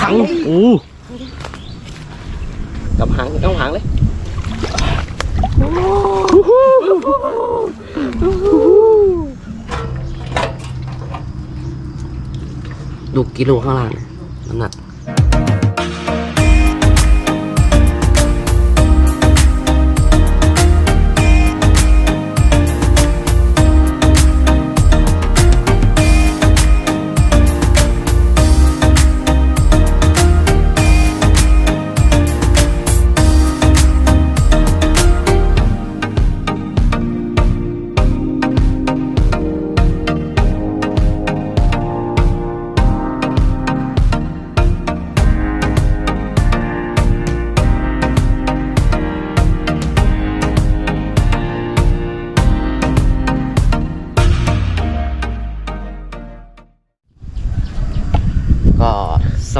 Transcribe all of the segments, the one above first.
ขังโอ้กับหางเอาหางเลยดูกิโลข้างล่างเนี่ยน้ำหนักก็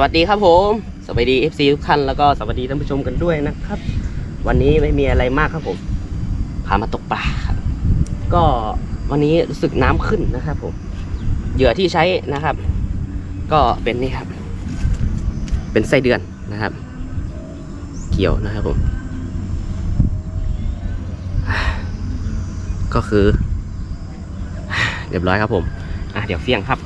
วัสดีครับผม สวัสดี FC ทุกท่านแล้วก็สวัสดีท่านผู้ชมกันด้วยนะครับ วันนี้ไม่มีอะไรมากครับผม พามาตกปลาครับ ก็วันนี้รู้สึกน้ำขึ้นนะครับ ผม เหยื่อที่ใช้นะครับ ก็เป็นนี่ครับ เป็นไส้เดือนนะครับ เกี่ยวนะครับผม ก็คือ เรียบร้อยครับผม อะเดี๋ยวเฟี้ยงครับ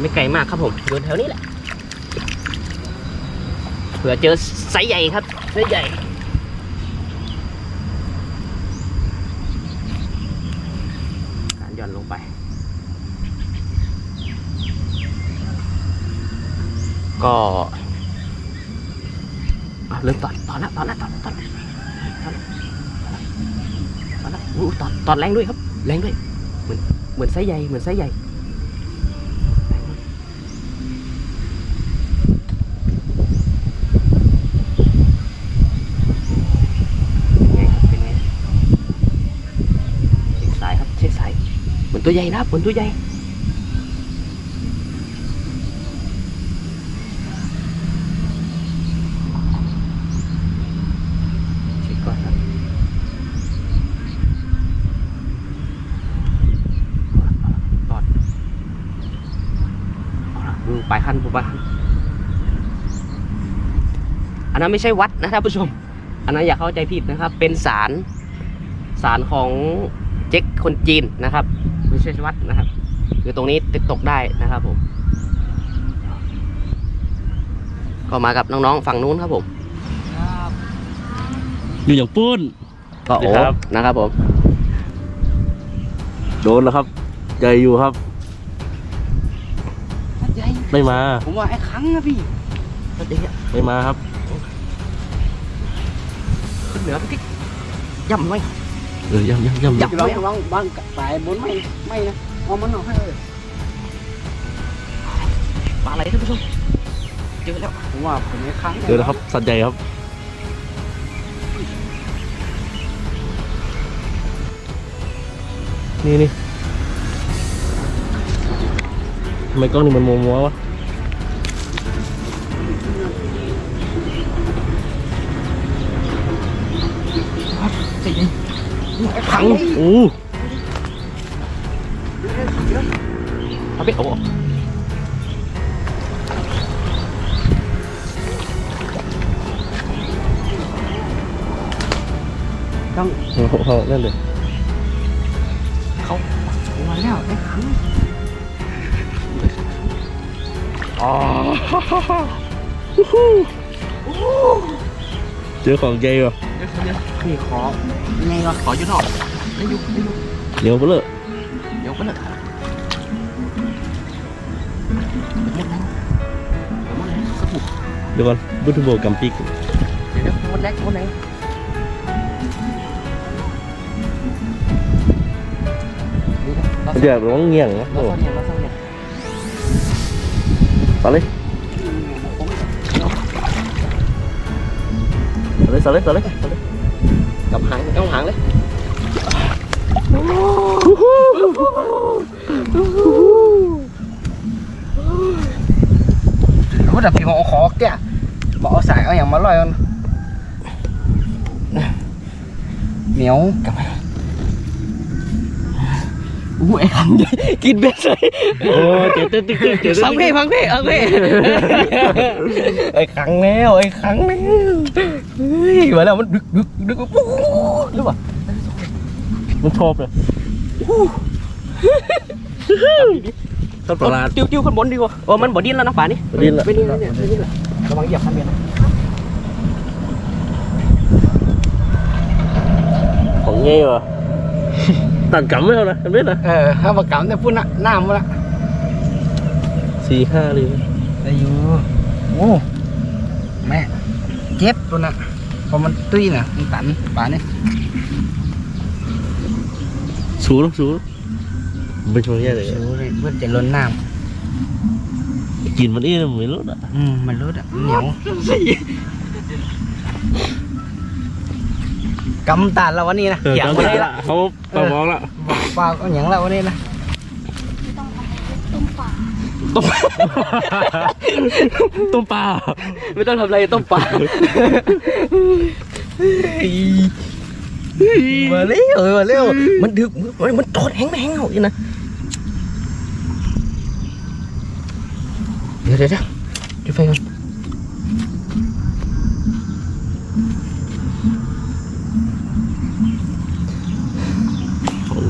ไม่ไกลมากครับผมอยู่แถวนี้แหละเผื่อเจอไซส์ใหญ่ครับไซส์ใหญ่การหย่อนลงไป ก็อะเริ่มตอดตอดแล้วตอดแล้วตอดตอดตอดแล้วตอดแล้วอู้ตอดตอดแรงด้วยครับ แรงด้วย เหมือนเหมือนไซส์ใหญ่เหมือนไซส์ใหญ่ เป็นไงครับเป็นไงเช็คสายครับเช็คสายเหมือน ตัวใหญ่นะครับเหมือนตัวใหญ่เช็คก่อนครับตอดเอาละดูปลายคันปลายคันอันนั้นไม่ใช่วัดนะท่านผู้ชม อันนั้นอย่าเข้าใจผิดนะครับ เป็นสารสารของเจ๊กคนจีนนะครับ ไม่ใช่วัดนะครับ คือตรงนี้ติดตกได้นะครับผม ก็มากับน้องๆฝั่งนู้นครับผมอยู่อย่างปุ้นก็โอ้ครับนะครับผม โดนแล้วครับใหญ่อยู่ครับใหญ่ไม่มา ผมว่าไอ้ครั้งนะพี่ใหญ่ไม่มาครับ ขึ้นเหนือพี่ย่ำไว้เออย่ำย่ำย่ำย่ำเราไว้วางวางสายบนไม่ไม่นะเอามันออกให้เลยปลาอะไรท่านผู้ชมเจอแล้วผมว่าผมไม่ค้างเจอแล้วครับสัตว์ใหญ่ครับนี่นี่ทำไมกล้องนี่มันมัวมัวๆวะ ไอ้ครั้งโอ้เอาไปโอ้ต้องโหเขานั่นเลยเขามาแล้วไอ้ครั้งอ๋อเจอของใหญ่ว่ะเดี๋ยวเดี๋ยวพี่ขอไงวะขออยู่นอกไม่อยู่ไม่อยู่เหนียวเปล่าเดี๋ยวก็เลิกครับเดี๋ยวหมดแล้วเดี๋ยวหมดแล้วสักบุกเดี๋ยวก่อนบุตโบกัมปิกเดี๋ยวเดี๋ยวหมดแล้วหมดแล้วเดี๋ยวร้องเงี้ยงนะเราโอ้เศร้าเนี่ยเราเศร้าเนี่ยไปเลยไปเกับหางเอาหางเลยรู้แต่พี่หมอขอแก่บอกเอาสายเอาอย่างมาลอยกันเหนียวกับ ออู้ไอ้คำใหญ่กินเบ็ดเลยโอ้เจ๊เจ๊ติ๊กเจ๊เจ๊ฟังพี่ฟังพี่เอาพี่ไอ้ครั้งแล้วไอ้ครั้งแล้วเฮ้ยมาแล้วมันดึกดึกดึกปุ๊บหรือเปล่ามันชอบเลยต้นประหลาดติ้วติ้วขึ้นบนดีกว่าโอ้มันบ่ดิ้นแล้วนะป่านี่บ่ดิ้นละไม่ดิ้นแล้วเนี่ยไม่ดิ้นละระวังเหยียบคันเบียนนะของเงี้ยวะ ตัดกำไม่เอานะเห็นไหมนะเออถ้าประกำเนี่ยพูดนะน้ำมาละสี่ห้าเลยได้อยู่โอ้แม่เจ็บตัวน่ะพอมันตุ้ยน่ะมันตันป่านี่สูงสูงเป็นช่วงแย่เลยโอ้ยเพื่อนจะล้นน้กินมันนี่มันไม่รู้อะำอืมมันรุดอะมันเหนียว กำตาดแล้ววันนี้นะเอออย่างเขาวันนี้ละเขาเขามองละเปล่าก็อย่างแล้ววันนี้นะต้มต้มปลาไม่ต้องทำอะไรต้มปลามาเร็วมาเร็วมันดึกเฮ้ยมันโดดแห้งแห้งเอาอีกนะเดี๋ยวเดี๋ยวเดี๋ยวจุดไฟก่อน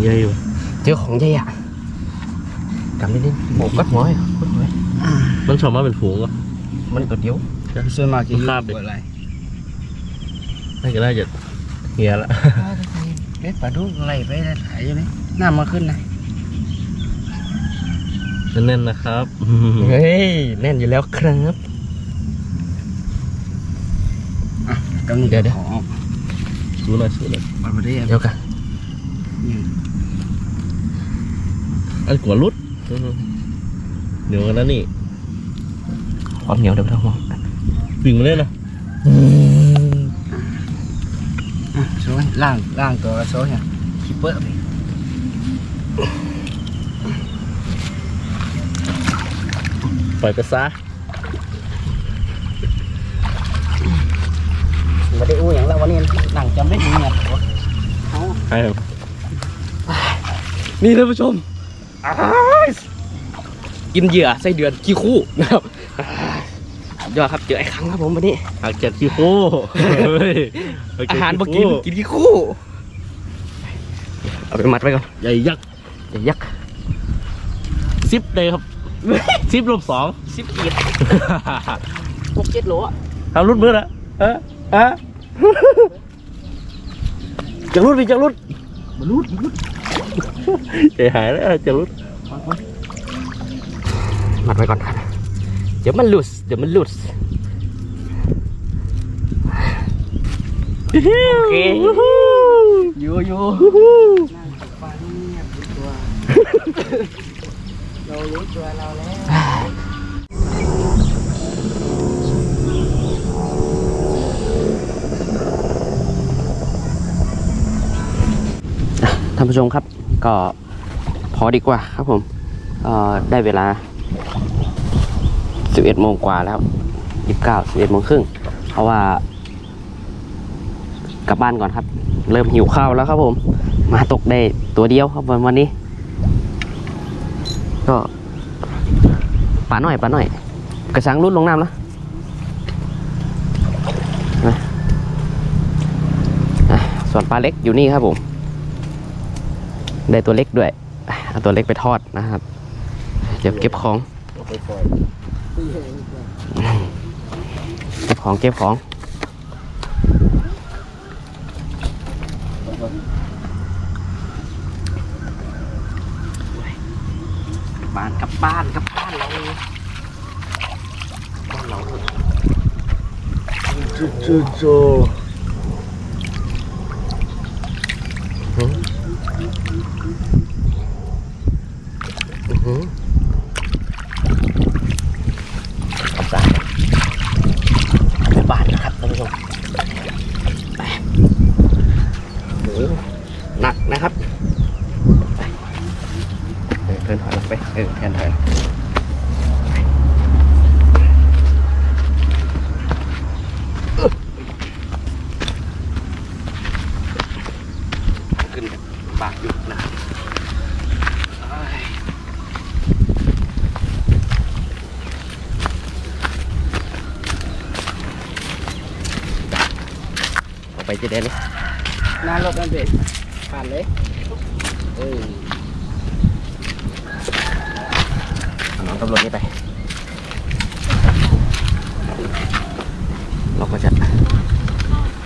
ของใหญ่อยู่ เจอของใหญ่อะกำนิดนึงโอ้กัดหัวให้กัดหัวให้มันชอบมาเป็นฝูงอะมันตัวเดียวส่วนมากจะอยู่คาบดิอะไรน่าจะน่าจะเฮียละเล็ดปลาดุกไหลไปได้ถ่ายอยู่นี่น้ำมาขึ้นนะแน่นๆนะครับเฮ้ยแน่นอยู่แล้วครับกำลังเดี๋ยวเดี๋ยวของสูหน่อยสูหน่อยมันไม่ได้เดี๋ยวกัน อันกว่ารุดเดี๋ยวกันนะนี่ความเหนียวเดี๋ยวเรามองวิ่งมาเลยนะโซ่ล่างล่างตัวละโซ่เนี่ยคิปเปอร์ไปปล่อยไปซะไม่ได้อู้อย่างแล้ววันนี้หนังจำได้ดีเนี่ยเขาใช่ครับนี่ท่านผู้ชม อ้ายกินเหยื่อไส้เดือนขี้คู่นะครับอ้ายสุดยอดครับเจอไอ้ครั้งครับผมวันนี้หากจัดขี้โค้เฮ้ยเจัดอาหารขี้มากินโค้กินขี้คู่ เอาไปมัดไว้ก่อนใหญ่ยักษ์อย่ายักซิปเลยครับ ซิปลบสองสิบขีดหกเจ็ดโลอะทำรุดมือละเออเออจะรุดไปจะรุดมันรูดมันรูด ใจหายแล้วจะรุดมัดไว้ก่อนครับเดี๋ยวมันหลุดเดี๋ยวมันหลุดโอเคอยู่อยู่เรารู้ตัวเราแล้วท่านผู้ชมครับ ก็พอดีกว่าครับผมได้เวลา 11โมงกว่าแล้ว29 11โมงครึ่งเพราะว่ากลับบ้านก่อนครับ เริ่มหิวข้าวแล้วครับผม มาตกได้ตัวเดียวครับวันวันนี้ ก็ปลาหน่อยปลาหน่อย กระชังรุดลงน้ำแล้วนะอะส่วนปลาเล็กอยู่นี่ครับผม ได้ตัวเล็กด้วยเอาตัวเล็กไปทอดนะครับเดี๋ยวเก็บของเก็บของเก็บของบ้านกลับบ้านกลับบ้านเราบ้านเราจูจูจูอื้ หนักนะครับเดินถอยลงไปเออแทนถอยขึ้นบากอยู่นะไปจะได้เลยน่ารถกันเด็ร ผ่านเลยเออเอาน้องตำรวจนี่ไป เราก็จะ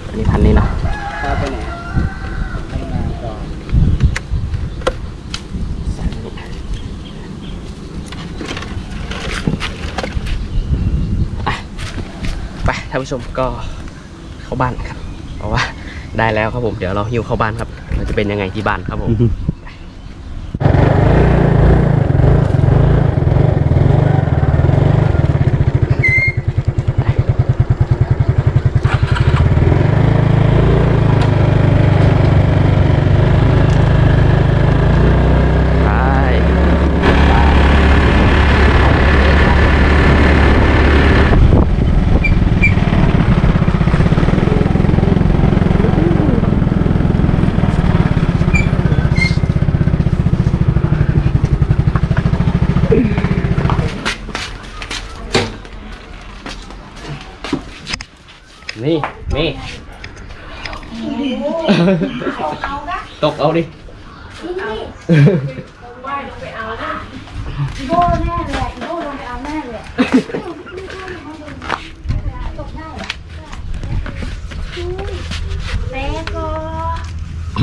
อันนี้พันนี้เนาะพาไปไหนทำงานก่อนไปท่านผู้ชมก็เข้าบ้านครับ เพราะว่าได้แล้วครับผม เดี๋ยวเราหิ้วเข้าบ้านครับเรา จะเป็นยังไงที่บ้านครับผม ไป นี่นี่ตกเอาดิโบแน่เลยโบลงไปเอาแน่เลยตกได้เหรอเป๊กก็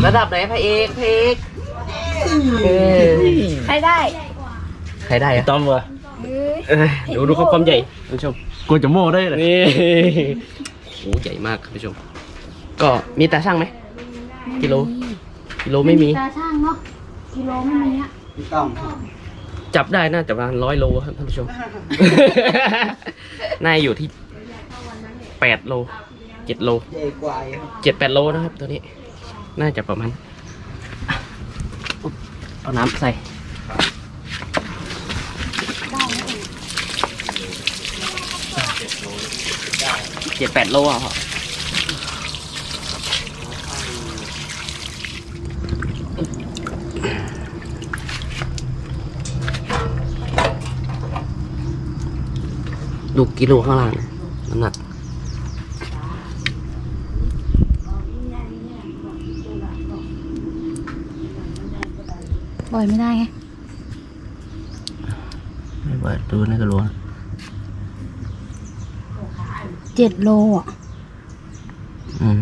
ระดับไหนพระเอกพระเอกเออใครได้ ใครได้อะจอมวะเฮ้ยเอ้ยดูดูเขาความใหญ่ท่านผู้ชมกูจะโม่ได้เลยนี่โอ้ใหญ่มากท่านผู้ชม ก็มีตาช่างไหม กิโล กิโลไม่มี ตาช่างเนาะกิโลไม่มีอะพี่ต้องจับได้น่าจะประมาณร้อยโลครับท่านผู้ชม น่าอยู่ที่แปดโลเจ็ดโลใหญ่กว่าอีกเจ็ดแปดโลนะครับตัวนี้ น่าจะประมาณอะอุ๊บเอาน้ำใส่ เจ็ดแปดโลอะพ่อดูกิโลข้างล่างนะน้ำหนักปล่อยไม่ได้ไงไม่เปิดดูนี่ก็รู้ เจ็ดโลอะ อืม